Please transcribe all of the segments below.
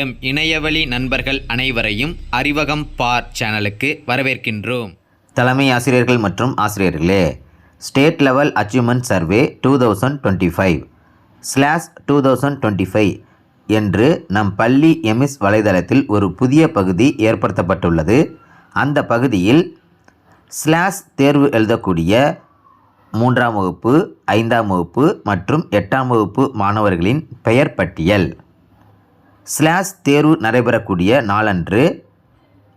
M இணையவழி நண்பர்கள் அனைவரையும் அறிவகம் பார் சேனலுக்கு வரவேற்கின்றோம். தலைமை ஆசிரியர்கள் மற்றும் ஆசிரியர்களே state level achievement survey two thousand twenty five slash two thousand twenty five என்று நம் பள்ளி எம்எஸ் வலைதளத்தில் ஒரு புதிய பகுதி ஏற்படுத்தப்பட்டுள்ளது. அந்த பகுதியில் ஸ்லாஷ் தேர்வு எழுதக்கூடிய மூன்றாம் வகுப்பு ஐந்தாம் வகுப்பு மற்றும் எட்டாம் வகுப்பு மாணவர்களின் பெயர் பட்டியல். ஸ்லாஷ் தேர்வு நடைபெறக்கூடிய நாளன்று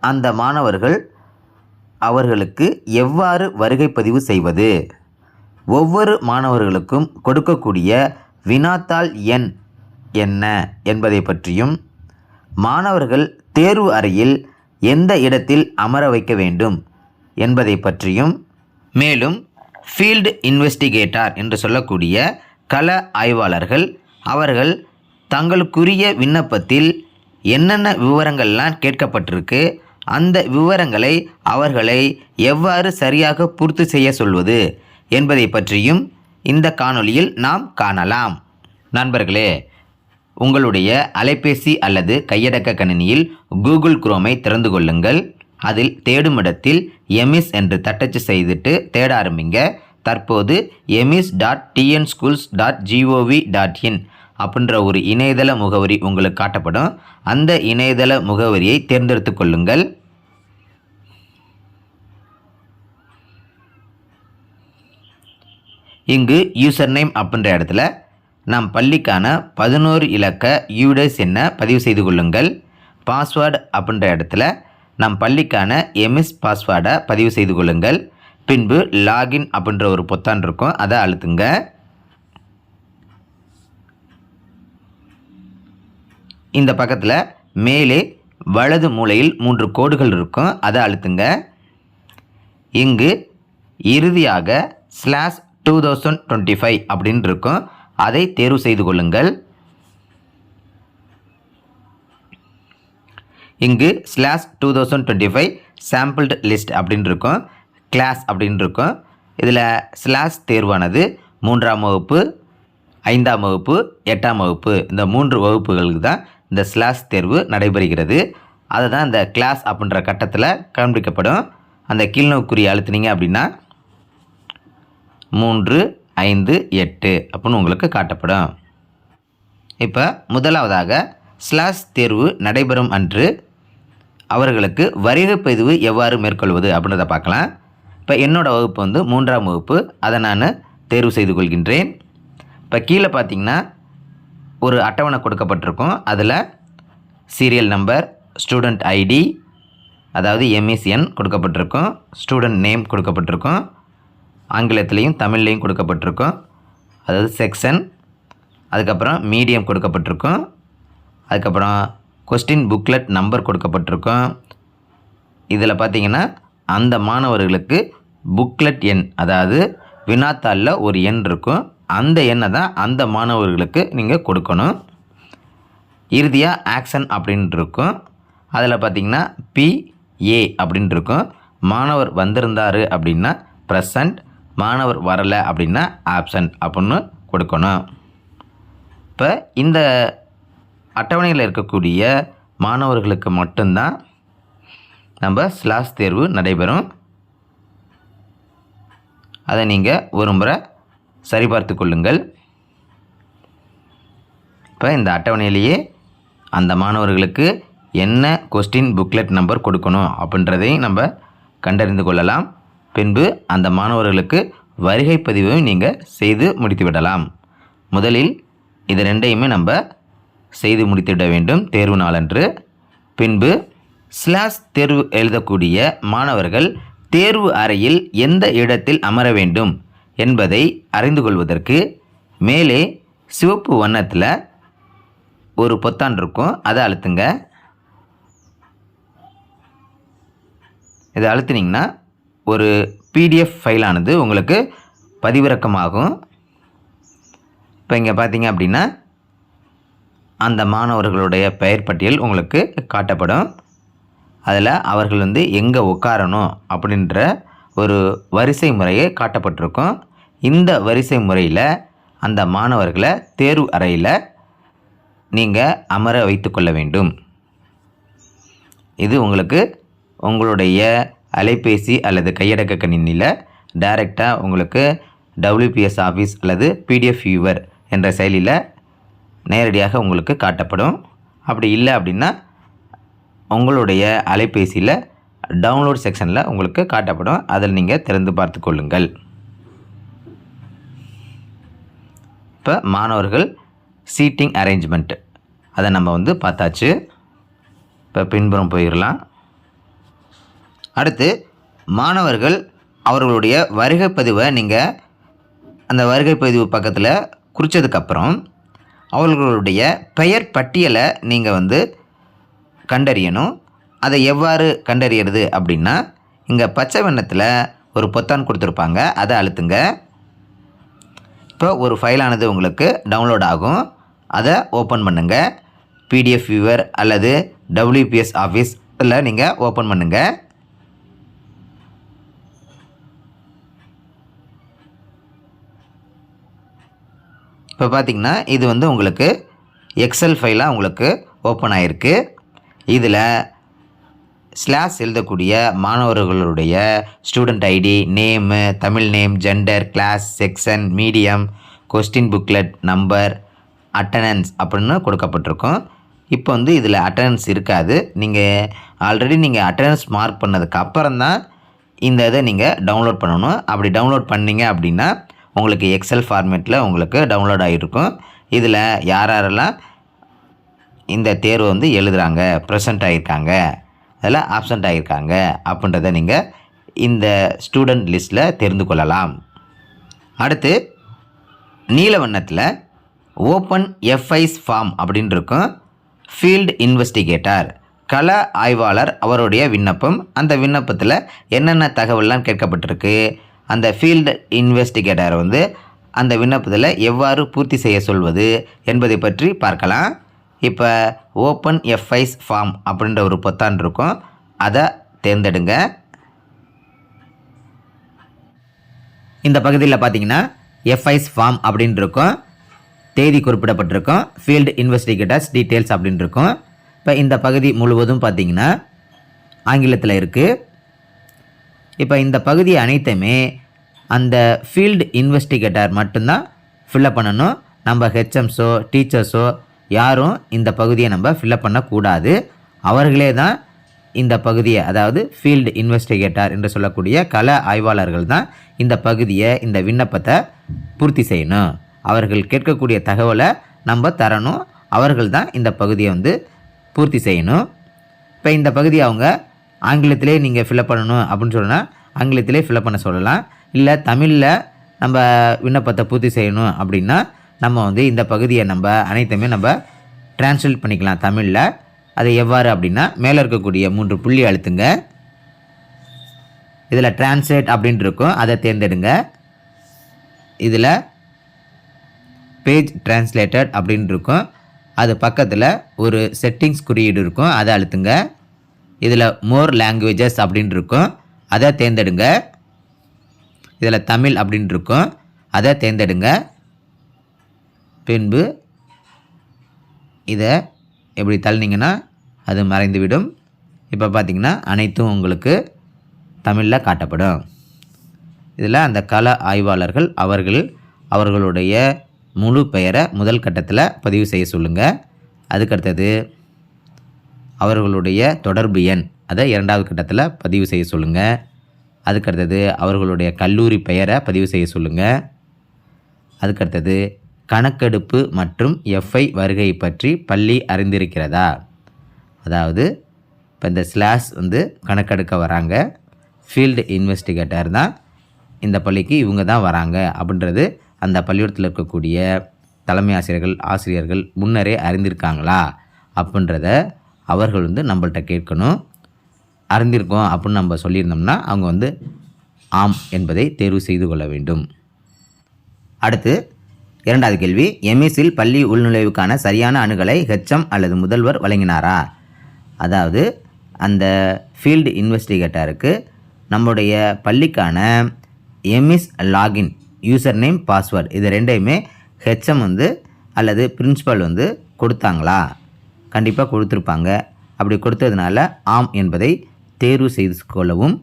அந்த மாணவர்கள் அவர்களுக்கு எவ்வாறு வருகை பதிவு செய்வது? ஒவ்வொரு மாணவர்களுக்கும் கொடுக்கக்கூடிய வினாத்தாள் எண் என்ன என்பதை பற்றியும் மாணவர்கள் தேர்வு அறையில் எந்த இடத்தில் அமர வைக்க வேண்டும் என்பதை பற்றியும் மேலும் ஃபீல்டு இன்வெஸ்டிகேட்டார் என்று சொல்லக்கூடிய கள ஆய்வாளர்கள் அவர்கள் தங்களுக்குரிய விண்ணப்பத்தில் என்னென்ன விவரங்கள்லாம் கேட்கப்பட்டிருக்கு அந்த விவரங்களை அவர்களை எவ்வாறு சரியாக பூர்த்தி செய்ய சொல்வது என்பதை பற்றியும் இந்த காணொளியில் நாம் காணலாம். நண்பர்களே உங்களுடைய அலைபேசி அல்லது கையடக்க கணினியில் கூகுள் குரோமை திறந்து கொள்ளுங்கள். அதில் தேடும் இடத்தில் எமிஸ் என்று தட்டச்சு செய்துட்டு தேட ஆரம்பிங்க. தற்போது EMIS dot TN schools dot GOV dot in அப்படின்ற ஒரு இணையதள முகவரி உங்களுக்கு காட்டப்படும். அந்த இணையதள முகவரியை தேர்ந்தெடுத்து கொள்ளுங்கள். இங்கு யூசர் நேம் அப்படின்ற இடத்துல நம் பள்ளிக்கான பதினோரு இலக்க யூடஸ் என்ன பதிவு செய்து கொள்ளுங்கள். பாஸ்வேர்டு அப்படின்ற இடத்துல நம் பள்ளிக்கான எம்எஸ் பாஸ்வேர்டை பதிவு செய்து கொள்ளுங்கள். பின்பு லாகின் அப்படின்ற ஒரு பொத்தான் இருக்கும் அதை அழுத்துங்க. இந்த பக்கத்தில் மேலே வலது மூலையில் மூன்று கோடுகள் இருக்கும். அதை அழுத்துங்க. இங்கு இறுதியாக slash two thousand twenty five அப்படின்னு இருக்கும். அதை தேர்வு செய்து கொள்ளுங்கள். இங்கு slash two thousand twenty five sampled list அப்படின்னு இருக்கும். கிளாஸ் அப்படின்னு இருக்கும். இதில் ஸ்லாஷ் தேர்வானது மூன்றாம் வகுப்பு ஐந்தாம் வகுப்பு எட்டாம் வகுப்பு இந்த மூன்று வகுப்புகளுக்கு தான் இந்த ஸ்லாஷ் தேர்வு நடைபெறுகிறது. அதை தான் இந்த கிளாஸ் அப்படின்ற கட்டத்தில் காண்பிக்கப்படும். அந்த கீழ்நோக்குரிய அழுத்தினீங்க அப்படின்னா மூன்று ஐந்து எட்டு அப்படின்னு உங்களுக்கு காட்டப்படும். இப்போ முதலாவதாக ஸ்லாஷ் தேர்வு நடைபெறும் அன்று அவர்களுக்கு வருகை பதிவு எவ்வாறு மேற்கொள்வது அப்படின்றத பார்க்கலாம். இப்போ என்னோடய வகுப்பு வந்து மூன்றாம் வகுப்பு. அதை நான் தேர்வு செய்து கொள்கின்றேன். இப்போ கீழே பார்த்தீங்கன்னா ஒரு அட்டவணை கொடுக்கப்பட்டிருக்கும். அதில் சீரியல் நம்பர் ஸ்டூடெண்ட் ஐடி அதாவது எம்இசிஎன் கொடுக்கப்பட்டிருக்கும். ஸ்டூடெண்ட் நேம் கொடுக்கப்பட்டிருக்கும். ஆங்கிலத்துலேயும் தமிழ்லேயும் கொடுக்கப்பட்டிருக்கும். அதாவது செக்ஷன் அதுக்கப்புறம் மீடியம் கொடுக்கப்பட்டிருக்கும். அதுக்கப்புறம் கொஸ்டின் புக்லெட் நம்பர் கொடுக்கப்பட்டிருக்கும். இதில் பார்த்தீங்கன்னா அந்த மாணவர்களுக்கு புக்லெட் எண் அதாவது வினாத்தாளில் ஒரு எண் இருக்கும். அந்த எண்ணை தான் அந்த மாணவர்களுக்கு நீங்கள் கொடுக்கணும். இறுதியாக ஆக்ஷன் அப்படின்ட்டு இருக்கும் அதில் பார்த்தீங்கன்னா பிஏ அப்படின்ட்டு இருக்கும் மாணவர் வந்திருந்தார் அப்படின்னா ப்ரெசண்ட் மாணவர் வரலை அப்படின்னா ஆப்சண்ட் அப்படின்னு கொடுக்கணும். இப்போ இந்த அட்டவணையில் இருக்கக்கூடிய மாணவர்களுக்கு மட்டும்தான் நம்ம ஸ்லாஸ் தேர்வு நடைபெறும். அதை நீங்கள் ஒரு முறை சரிபார்த்து கொள்ளுங்கள் இப்போ இந்த அட்டவணையிலேயே அந்த மாணவர்களுக்கு என்ன கொஸ்டின் புக்லெட் நம்பர் கொடுக்கணும் அப்படின்றதையும் நம்ம கண்டறிந்து கொள்ளலாம். பின்பு அந்த மாணவர்களுக்கு வருகை பதிவையும் நீங்கள் செய்து முடித்துவிடலாம் முதலில் இது ரெண்டையுமே நம்ம செய்து முடித்துவிட வேண்டும் தேர்வு நாளன்று. பின்பு ஸ்லாஷ் தேர்வு எழுதக்கூடிய மாணவர்கள் தேர்வு அறையில் எந்த இடத்தில் அமர வேண்டும்? என்பதை அறிந்து கொள்வதற்கு மேலே சிவப்பு வண்ணத்தில் ஒரு பொத்தான் இருக்கும். அதை அழுத்துங்க. இதை அழுத்தினீங்கன்னா ஒரு பிடிஎஃப் ஃபைலானது உங்களுக்கு பதிவிறக்கமாகும். இப்போ இங்கே பார்த்தீங்க அப்படின்னா அந்த மாணவர்களுடைய பெயர் பட்டியல் உங்களுக்கு காட்டப்படும். அதில் அவர்கள் வந்து எங்கே உட்காரணும் அப்படின்ற ஒரு வரிசை முறையே காட்டப்பட்டிருக்கும். இந்த வரிசை முறையில் அந்த மாணவர்களை தேர்வு அறையில் நீங்கள் அமர வைத்துக்கொள்ள வேண்டும். இது உங்களுக்கு உங்களுடைய அலைபேசி அல்லது கையடக்க கணினியில் டைரெக்டாக உங்களுக்கு டபிள்யூபிஎஸ் ஆஃபீஸ் அல்லது பிடிஎஃப் வியூவர் என்ற செயலியில் நேரடியாக உங்களுக்கு காட்டப்படும். அப்படி இல்லை அப்படின்னா உங்களுடைய அலைபேசியில் டவுன்லோட் செக்ஷனில் உங்களுக்கு காட்டப்படும். அதில் நீங்கள் திறந்து பார்த்து கொள்ளுங்கள். இப்போ மாணவர்கள் சீட்டிங் அரேஞ்ச்மெண்ட் அதை நம்ம வந்து பார்த்தாச்சு. இப்போ பின்புறம் போயிடலாம். அடுத்து மாணவர்கள் அவர்களுடைய வருகை பதிவை நீங்கள் அந்த வருகை பதிவு பக்கத்தில் குறித்ததுக்கப்புறம் அவர்களுடைய பெயர் பட்டியலை நீங்கள் வந்து கண்டறியணும். அதை எவ்வாறு கண்டறியறது அப்படின்னா இங்கே பச்சை வண்ணத்தில் ஒரு பொத்தான் கொடுத்துருப்பாங்க. அதை அழுத்துங்க. இப்போ ஒரு ஃபைலானது உங்களுக்கு டவுன்லோட் ஆகும். அதை ஓப்பன் பண்ணுங்கள் பிடிஎஃப் வியூவர் அல்லது டபிள்யூபிஎஸ் ஆஃபீஸ் இதில் நீங்கள் ஓப்பன் பண்ணுங்கள் இப்போ பார்த்தீங்கன்னா இது வந்து உங்களுக்கு எக்ஸல் ஃபைலாக உங்களுக்கு ஓப்பன் ஆகிருக்கு இதில் ஸ்லாஷ் எழுதக்கூடிய மாணவர்களுடைய student ID name Tamil name gender class section medium question booklet number attendance அப்படின்னு கொடுக்கப்பட்டிருக்கும். இப்போ வந்து இதில் அட்டனன்ஸ் இருக்காது. நீங்கள் ஆல்ரெடி நீங்கள் அட்டனன்ஸ் மார்க் பண்ணதுக்கு அப்புறம் தான் இந்த இதை நீங்கள் டவுன்லோட் பண்ணணும். அப்படி டவுன்லோட் பண்ணீங்க அப்படின்னா உங்களுக்கு எக்ஸல் ஃபார்மேட்டில் உங்களுக்கு டவுன்லோட் ஆகிருக்கும் இதில் யார் யாரெல்லாம் இந்த தேர்வு வந்து எழுதுகிறாங்க ப்ரெசண்ட் ஆகியிருக்காங்க. அதில் ஆப்சண்ட் ஆகியிருக்காங்க அப்படின்றத நீங்கள் இந்த ஸ்டூடெண்ட் லிஸ்ட்டில் தெரிந்து கொள்ளலாம். அடுத்து நீல வண்ணத்தில் ஓப்பன் எஃப்ஐஸ் ஃபார்ம் அப்படின்னு இருக்கும். ஃபீல்டு இன்வெஸ்டிகேட்டர் கள ஆய்வாளர் அவருடைய விண்ணப்பம். அந்த விண்ணப்பத்தில் என்னென்ன தகவல்லாம் கேட்கப்பட்டிருக்கு? அந்த ஃபீல்டு இன்வெஸ்டிகேட்டர் வந்து அந்த விண்ணப்பத்தில் எவ்வாறு பூர்த்தி செய்ய சொல்வது என்பதை பற்றி பார்க்கலாம். இப்போ ஓப்பன் எஃப்ஐஸ் ஃபார்ம் அப்படின்ற ஒரு பொத்தான் இருக்கும். அதை தேர்ந்தெடுங்க. இந்த பகுதியில் பார்த்தீங்கன்னா எஃப்ஐஸ் ஃபார்ம் அப்படின்னு இருக்கும். தேதி குறிப்பிடப்பட்டிருக்கும். ஃபீல்டு இன்வெஸ்டிகேட்டர்ஸ் டீட்டெயில்ஸ் அப்படின்னு இருக்கும். இப்போ இந்த பகுதி முழுவதும் பார்த்திங்கன்னா ஆங்கிலத்தில் இருக்குது இப்போ இந்த பகுதி அனைத்துமே அந்த ஃபீல்டு இன்வெஸ்டிகேட்டர் மட்டும்தான் ஃபில்லப் பண்ணணும். நம்ம ஹெச்எம்ஸோ டீச்சர்ஸோ யாரும் இந்த பகுதியை நம்ம ஃபில்லப் பண்ணக்கூடாது. அவர்களே தான் இந்த பகுதியை அதாவது ஃபீல்டு இன்வெஸ்டிகேட்டர் என்று சொல்லக்கூடிய கள ஆய்வாளர்கள் தான் இந்த பகுதியை இந்த விண்ணப்பத்தை பூர்த்தி செய்யணும். அவர்கள் கேட்கக்கூடிய தகவலை நம்ம தரணும். அவர்கள் தான் இந்த பகுதியை வந்து பூர்த்தி செய்யணும். இப்போ இந்த பகுதி அவங்க ஆங்கிலத்திலே நீங்கள் ஃபில்அப் பண்ணணும் அப்படின்னு சொன்னால் ஆங்கிலத்திலே ஃபில்அப் பண்ண சொல்லலாம். இல்லை தமிழில் நம்ம விண்ணப்பத்தை பூர்த்தி செய்யணும் அப்படின்னா நம்ம வந்து இந்த பகுதியை நம்ம அனைத்துமே நம்ம டிரான்ஸ்லேட் பண்ணிக்கலாம் தமிழில். அதை எவ்வாறு அப்படின்னா மேலே இருக்கக்கூடிய மூன்று புள்ளி அழுத்துங்க. இதில் டிரான்ஸ்லேட் அப்படின்ட்டு இருக்கும். அதை தேர்ந்தெடுங்க. இதில் பேஜ் டிரான்ஸ்லேட்டட் அப்படின்னு இருக்கும். அது பக்கத்தில் ஒரு செட்டிங்ஸ் குறியீடு இருக்கும். அதை அழுத்துங்க. இதில் மோர் லாங்குவேஜஸ் அப்படின்னு இருக்கும். அதை தேர்ந்தெடுங்க. இதில் தமிழ் அப்படின்ட்டு இருக்கும். அதை தேர்ந்தெடுங்க. பின்பு இதை எப்படி தள்ளினீங்கன்னா அது மறைந்துவிடும். இப்போ பார்த்தீங்கன்னா அனைத்தும் உங்களுக்கு தமிழில் காட்டப்படும். இதில் அந்த கள ஆய்வாளர்கள் அவர்கள் அவர்களுடைய முழு பெயரை முதல் கட்டத்தில் பதிவு செய்ய சொல்லுங்கள் அதுக்கடுத்தது அவர்களுடைய தொடர்பு எண் அதை இரண்டாவது கட்டத்தில் பதிவு செய்ய சொல்லுங்கள் அதுக்கடுத்தது அவர்களுடைய கல்லூரி பெயரை பதிவு செய்ய சொல்லுங்கள் அதுக்கடுத்தது கணக்கெடுப்பு மற்றும் எஃப்ஐ வருகை பற்றி பள்ளி அறிந்திருக்கிறதா? அதாவது இப்போ இந்த ஸ்லாஷ் வந்து கணக்கெடுக்க வராங்க. ஃபீல்டு இன்வெஸ்டிகேட்டர் தான் இந்த பள்ளிக்கு இவங்க தான் வராங்க அப்படின்றது அந்த பள்ளிக்கூடத்தில் இருக்கக்கூடிய தலைமை ஆசிரியர்கள் ஆசிரியர்கள் முன்னரே அறிந்திருக்காங்களா? அப்படின்றத அவர்கள் வந்து நம்மள்கிட்ட கேட்கணும். அறிந்திருக்கோம் அப்படின்னு நம்ம சொல்லியிருந்தோம்னா அவங்க வந்து ஆம் என்பதை தேர்வு செய்து கொள்ள வேண்டும். அடுத்து இரண்டாவது கேள்வி எம்எஸ்ஸில் பள்ளி உள்நுழைவுக்கான சரியான அணுகலை ஹெச்எம் அல்லது முதல்வர் வழங்கினாரா? அதாவது அந்த ஃபீல்டு இன்வெஸ்டிகேட்டருக்கு நம்முடைய பள்ளிக்கான MS login user name password இது ரெண்டையுமே ஹெச்எம் வந்து அல்லது பிரின்சிபல் வந்து கொடுத்தாங்களா? கண்டிப்பாக கொடுத்துருப்பாங்க. அப்படி கொடுத்ததுனால ஆம் என்பதை தேர்வு செய்து கொள்ளவும்.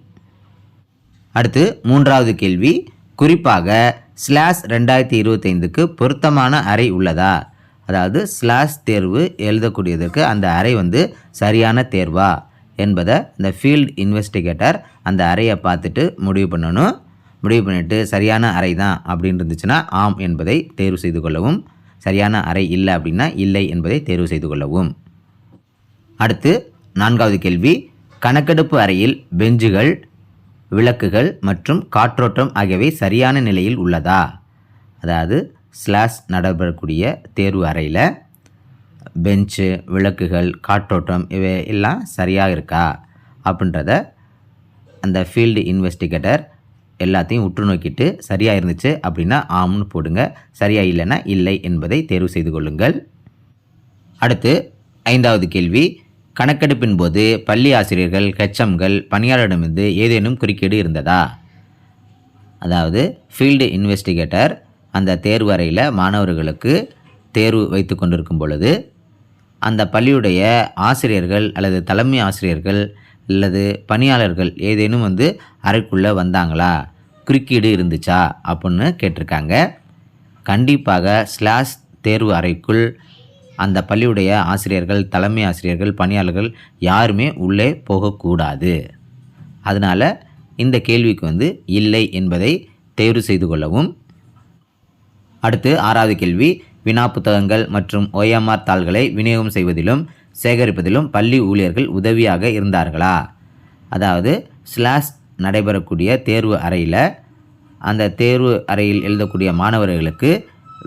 அடுத்து மூன்றாவது கேள்வி குறிப்பாக ஸ்லாஷ் ரெண்டாயிரத்தி இருபத்தைந்துக்கு பொருத்தமான அறை உள்ளதா? அதாவது ஸ்லாஷ் தேர்வு எழுதக்கூடியதற்கு அந்த அறை வந்து சரியான தேர்வா? என்பதை இந்த ஃபீல்டு இன்வெஸ்டிகேட்டர் அந்த அறையை பார்த்துட்டு முடிவு பண்ணணும். முடிவு பண்ணிவிட்டு சரியான அறை தான் அப்படின்னு இருந்துச்சுன்னா ஆம் என்பதை தேர்வு செய்து கொள்ளவும். சரியான அறை இல்லை அப்படின்னா இல்லை என்பதை தேர்வு செய்து கொள்ளவும். அடுத்து நான்காவது கேள்வி. கணக்கெடுப்பு அறையில் பெஞ்சுகள் விளக்குகள் மற்றும் காற்றோட்டம் ஆகியவை சரியான நிலையில் உள்ளதா? அதாவது ஸ்லாஷ் நடைபெறக்கூடிய தேர்வு அறையில் பெஞ்சு விளக்குகள் காற்றோட்டம் இவை எல்லாம் சரியாக இருக்கா? அப்படின்றத அந்த ஃபீல்டு இன்வெஸ்டிகேட்டர் எல்லாத்தையும் உற்று நோக்கிட்டு சரியாக இருந்துச்சு அப்படின்னா ஆம்னு போடுங்க. சரியாக இல்லைன்னா இல்லை என்பதை தேர்வு செய்து கொள்ளுங்கள். அடுத்து ஐந்தாவது கேள்வி. கணக்கெடுப்பின் போது பள்ளி ஆசிரியர்கள் ஹெச்எம்கள் பணியாளரிடமிருந்து ஏதேனும் குறுக்கீடு இருந்ததா? அதாவது ஃபீல்டு இன்வெஸ்டிகேட்டர் அந்த தேர்வு அறையில் மாணவர்களுக்கு தேர்வு வைத்து கொண்டிருக்கும் பொழுது அந்த பள்ளியுடைய ஆசிரியர்கள் அல்லது தலைமை ஆசிரியர்கள் அல்லது பணியாளர்கள் ஏதேனும் வந்து அறைக்குள்ளே வந்தாங்களா? குறுக்கீடு இருந்துச்சா? அப்படின்னு கேட்டிருக்காங்க. கண்டிப்பாக ஸ்லாஷ் தேர்வு அறைக்குள் அந்த பள்ளியுடைய ஆசிரியர்கள் தலைமை ஆசிரியர்கள் பணியாளர்கள் யாருமே உள்ளே போகக்கூடாது. அதனால் இந்த கேள்விக்கு வந்து இல்லை என்பதை தேர்வு செய்து கொள்ளவும். அடுத்து ஆறாவது கேள்வி வினா புத்தகங்கள் மற்றும் ஓஎம்ஆர் தாள்களை விநியோகம் செய்வதிலும் சேகரிப்பதிலும் பள்ளி ஊழியர்கள் உதவியாக இருந்தார்களா? அதாவது ஸ்லாஷ் நடைபெறக்கூடிய தேர்வு அறையில் அந்த தேர்வு அறையில் எழுதக்கூடிய மாணவர்களுக்கு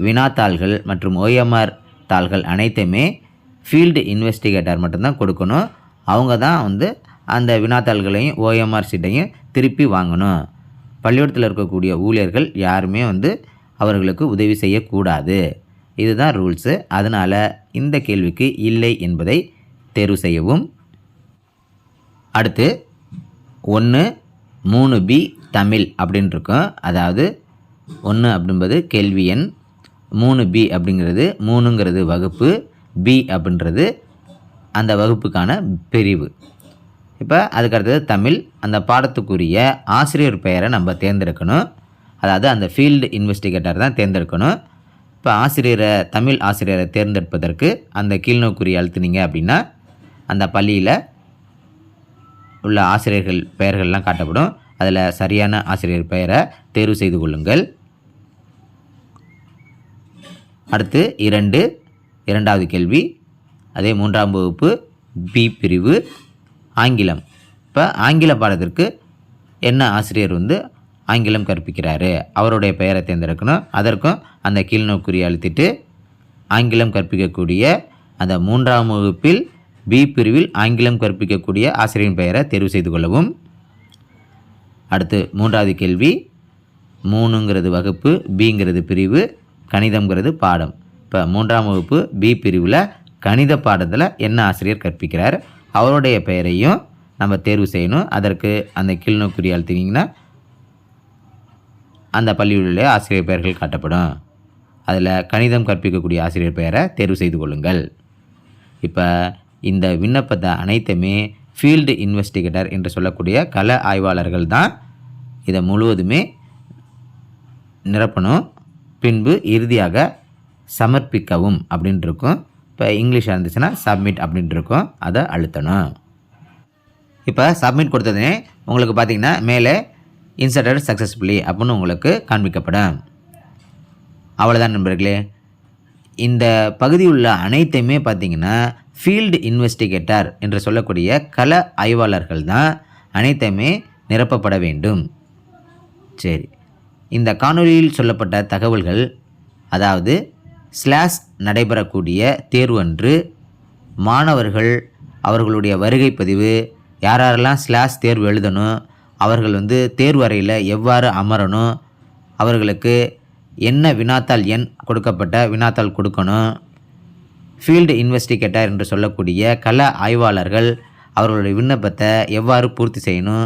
வினாத்தாள்கள் மற்றும் ஓஎம்ஆர் தாள்கள் அனைத்துமே ஃபீல்டு இன்வெஸ்டிகேட்டர் மட்டும்தான் கொடுக்கணும். அவங்க தான் வந்து அந்த வினாத்தாள்களையும் ஓஎம்ஆர் சீட்டையும் திருப்பி வாங்கணும். பள்ளிக்கூடத்தில் இருக்கக்கூடிய ஊழியர்கள் யாருமே வந்து அவர்களுக்கு உதவி செய்யக்கூடாது. இதுதான் ரூல்ஸு அதனால் இந்த கேள்விக்கு இல்லை என்பதை தேர்வு செய்யவும். அடுத்து ஒன்று மூணு பி தமிழ் அப்படின்ட்டுருக்கும் அதாவது ஒன்று அப்படின்பது கேள்வி எண் மூணு பி அப்படிங்கிறது மூணுங்கிறது வகுப்பு பி அப்படின்றது அந்த வகுப்புக்கான பிரிவு. இப்போ அதுக்கடுத்தது தமிழ். அந்த பாடத்துக்குரிய ஆசிரியர் பெயரை நம்ம தேர்ந்தெடுக்கணும். அதாவது அந்த ஃபீல்டு இன்வெஸ்டிகேட்டர் தான் தேர்ந்தெடுக்கணும். இப்போ ஆசிரியரை தமிழ் ஆசிரியரை தேர்ந்தெடுப்பதற்கு அந்த கீழ்நோக்குரிய அழுத்துனீங்க அப்படின்னா அந்த பள்ளியில் உள்ள ஆசிரியர்கள் பெயர்கள்லாம் காட்டப்படும். அதில் சரியான ஆசிரியர் பெயரை தேர்வு செய்து கொள்ளுங்கள். அடுத்து இரண்டு இரண்டாவது கேள்வி. அதே மூன்றாம் வகுப்பு பி பிரிவு ஆங்கிலம். இப்போ ஆங்கில பாடத்திற்கு என்ன ஆசிரியர் வந்து ஆங்கிலம் கற்பிக்கிறாரு? அவருடைய பெயரை தேர்ந்தெடுக்கணும். அதற்கும் அந்த கீழ்நோக்குறி அழுத்திட்டு ஆங்கிலம் கற்பிக்கக்கூடிய அந்த மூன்றாம் வகுப்பில் பி பிரிவில் ஆங்கிலம் கற்பிக்கக்கூடிய ஆசிரியரின் பெயரை தேர்வு செய்து கொள்ளவும். அடுத்து மூன்றாவது கேள்வி. மூணுங்கிறது வகுப்பு பிங்கிறது பிரிவு. கணிதம்ங்கிறது பாடம். இப்போ மூன்றாம் வகுப்பு பி பிரிவில் கணித பாடத்தில் என்ன ஆசிரியர் கற்பிக்கிறார்? அவருடைய பெயரையும் நம்ம தேர்வு செய்யணும். அதற்கு அந்த கீழ்நோக்குறி அழுத்தினீங்கன்னா அந்த பள்ளியில் ஆசிரியர் பெயர்கள் காட்டப்படும். அதில் கணிதம் கற்பிக்கக்கூடிய ஆசிரியர் பெயரை தேர்வு செய்து கொள்ளுங்கள். இப்போ இந்த விண்ணப்பத்தை அனைத்துமே ஃபீல்டு இன்வெஸ்டிகேட்டர் என்று சொல்லக்கூடிய கள ஆய்வாளர்கள் தான் இதை முழுவதுமே நிரப்பணும். பின்பு இறுதியாக சமர்ப்பிக்கவும் அப்படின்ட்டு இருக்கும் இப்போ இங்கிலீஷாக இருந்துச்சுன்னா சப்மிட் அப்படின்ட்டு இருக்கும் அதை அழுத்தணும். இப்போ சப்மிட் கொடுத்ததுனே உங்களுக்கு பார்த்தீங்கன்னா மேலே இன்சர்டட் சக்ஸஸ்ஃபுல்லி அப்படின்னு உங்களுக்கு காண்பிக்கப்படும். அவ்வளோதான் நண்பர்களே. இந்த பகுதியில் உள்ள அனைத்தையுமே பார்த்தீங்கன்னா ஃபீல்டு இன்வெஸ்டிகேட்டர் என்று சொல்லக்கூடிய கள ஆய்வாளர்கள் தான் அனைத்தையுமே நிரப்பப்பட வேண்டும். சரி. இந்த காணொலியில் சொல்லப்பட்ட தகவல்கள் அதாவது ஸ்லாஷ் நடைபெறக்கூடிய தேர்வு அன்று மாணவர்கள் அவர்களுடைய வருகை பதிவு யாரெல்லாம் ஸ்லாஸ் தேர்வு எழுதணும் அவர்கள் வந்து தேர்வு அறையில் எவ்வாறு அமரணும் அவர்களுக்கு என்ன வினாத்தாள் எண் கொடுக்கப்பட்ட வினாத்தாள் கொடுக்கணும் ஃபீல்டு இன்வெஸ்டிகேட்டர் என்று சொல்லக்கூடிய கள ஆய்வாளர்கள் அவர்களுடைய விண்ணப்பத்தை எவ்வாறு பூர்த்தி செய்யணும்